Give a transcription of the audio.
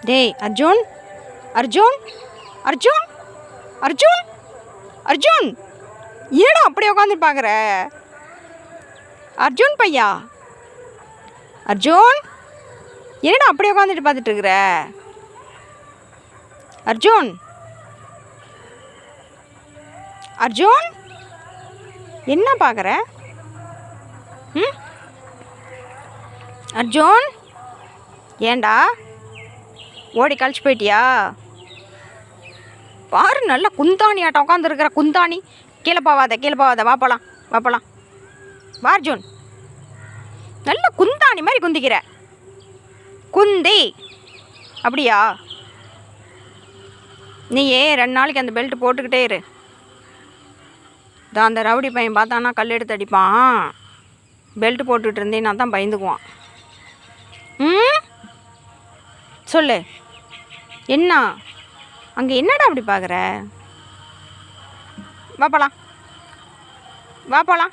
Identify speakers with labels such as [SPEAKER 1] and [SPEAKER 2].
[SPEAKER 1] டேய் அர்ஜுன்? அர்ஜுன்? அர்ஜுன்? அர்ஜுன்? அர்ஜுன்? ஏடா அப்படி உட்காந்து பார்க்குற அர்ஜுன் பையா? அர்ஜுன்? என்னடா அப்படியே உட்காந்துட்டு பார்த்துட்டு இருக்கிற அர்ஜுன்? அர்ஜுன்? என்ன பார்க்குற ம்? அர்ஜுன்? ஏண்டா ஓடி கழிச்சு போயிட்டியா? பாரு நல்லா குந்தாணி ஆட்டம். உட்காந்துருக்கிற குந்தாணி. கீழே போவாத கீழே போவாத. வாப்பலாம் வாப்பலாம் வா நல்ல குந்தாணி மாதிரி குந்திக்கிற. குந்தி. அப்படியா? நீ ஏன் ரெண்டு நாளைக்கு அந்த பெல்ட் போட்டுக்கிட்டே இரு. தான் அந்த ரவுடி பையன் பார்த்தானா கல் எடுத்து அடிப்பான். பெல்ட் போட்டுட்டு இருந்தேன்னா தான் பயந்துக்குவான். ம்? சொல்லு. என்ன? அங்கே என்னடா அப்படி பார்க்குற வா போகலாம் வா போகலாம்